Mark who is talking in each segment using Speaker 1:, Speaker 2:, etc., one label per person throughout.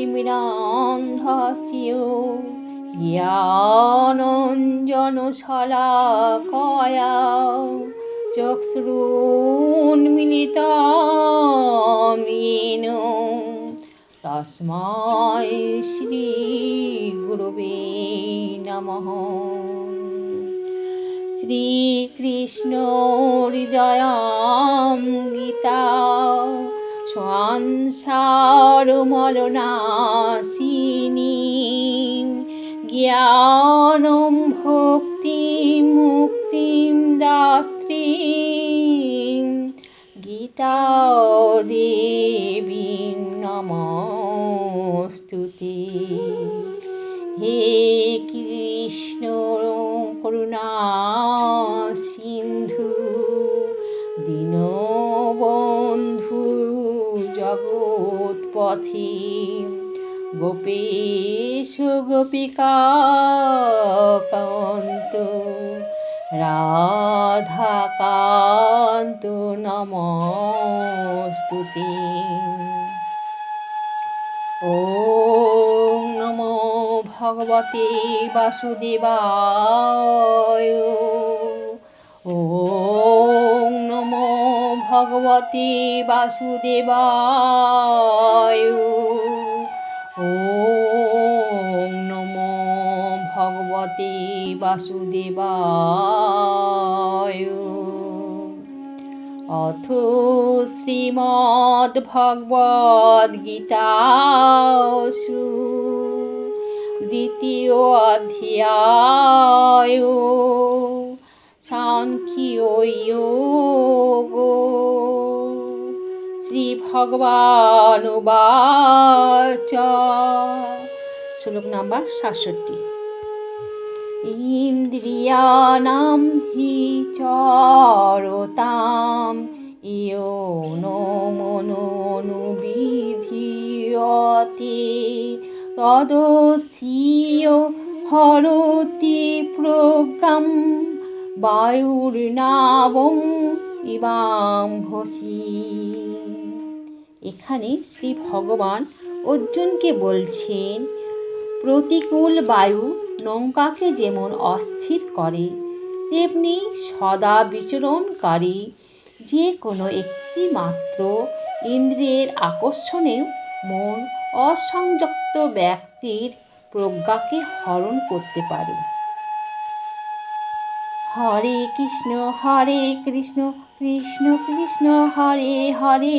Speaker 1: কয়াও তিমিরান্ধস্য ইয়ানঞ্জনশলাকয়া চক্ষুন্মিলিতামিন তস্মায় শ্রীগুরবে নমঃ শ্রীকৃষ্ণ হৃদয় গীতা সংসার মলনাশিনী জ্ঞান ভক্তি মুক্তি দাত্রী গীতা দেবী নমস্তুতি হে কি পথে গোপেশ গোপিকা কান্ত রাধা কান্ত স্তুতি ও নম ভগবতে বাসুদেবায় ও ভগবতী বাসুদেবায় ও নম ভগবতী বাসুদেবায় অথ শ্রীমদ্ গীতাসু দ্বিতীয় অধ্যায় সাংখ্যীয় গো শ্রীভগবানুবাচ শ্লোক নাম্বার সাতষট্টি ইন্দ্রিয়ানাম হি চরতাম ইয় মনোনুবিধিয়তে তদসীয় হরতি প্রজ্ঞাম বায়ুর্নাবং ইবাম এখানে শ্রী ভগবান অর্জুনকে বলছেন প্রতিকূল বায়ু নৌকাকে যেমন অস্থির করে তেমনি সদা বিচরণকারী যে কোনো একটি মাত্র ইন্দ্রিয়ের আকর্ষণেও মন অসংযুক্ত ব্যক্তির প্রজ্ঞাকে হরণ করতে পারে হরে কৃষ্ণ হরে কৃষ্ণ কৃষ্ণ কৃষ্ণ হরে হরে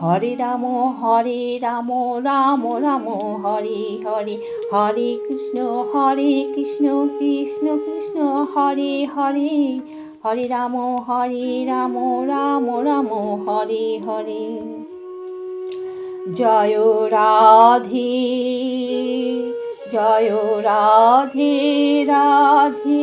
Speaker 1: হরে রাম হরে রাম রাম রাম হরে হরে হরে কৃষ্ণ হরে কৃষ্ণ কৃষ্ণ কৃষ্ণ হরে হরে হরে রাম হরে রাম রাম রাম হরে হরে জয় রাধে জয় রাধে রাধে